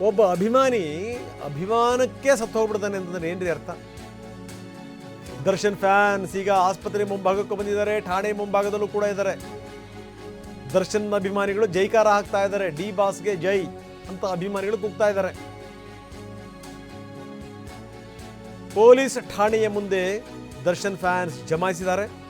ಒಬ್ಬ ಅಭಿಮಾನಿ ಅಭಿಮಾನಕ್ಕೆ ಸತ್ತು ಹೋಗ್ಬಿಡ್ತಾನೆ ಅಂತಂದ್ರೆ ಏನ್ರಿ ಅರ್ಥ? ದರ್ಶನ್ ಫ್ಯಾನ್ಸ್ ಈಗ ಆಸ್ಪತ್ರೆ ಮುಂಭಾಗಕ್ಕೂ ಬಂದಿದ್ದಾರೆ, ಠಾಣೆ ಮುಂಭಾಗದಲ್ಲೂ ಕೂಡ ಇದ್ದಾರೆ. ದರ್ಶನ್ ಅಭಿಮಾನಿಗಳು ಜೈಕಾರ ಹಾಕ್ತಾ ಇದ್ದಾರೆ, ಡಿ ಬಾಸ್ಗೆ ಜೈ ಅಂತ ಅಭಿಮಾನಿಗಳು ಕೂಗ್ತಾ ಇದ್ದಾರೆ. ಪೊಲೀಸ್ ಠಾಣೆಯ ಮುಂದೆ ದರ್ಶನ್ ಫ್ಯಾನ್ಸ್ ಜಮಾಯಿಸಿದ್ದಾರೆ.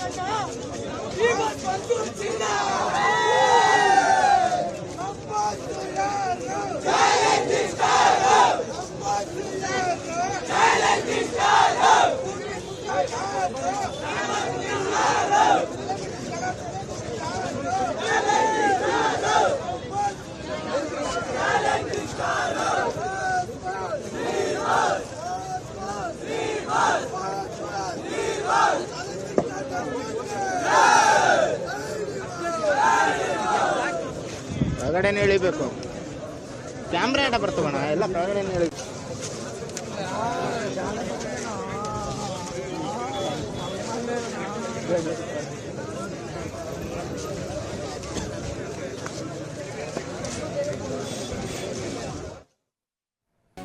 Viva! Viva! Viva! ಕೆಳಗಡೆನೇ ಇಳಿಬೇಕು ಕ್ಯಾಮ್ರಾ ಎಡ ಬರ್ತವಣ ಎಲ್ಲ ಕೆಳಗಡೆ ¡Vamos!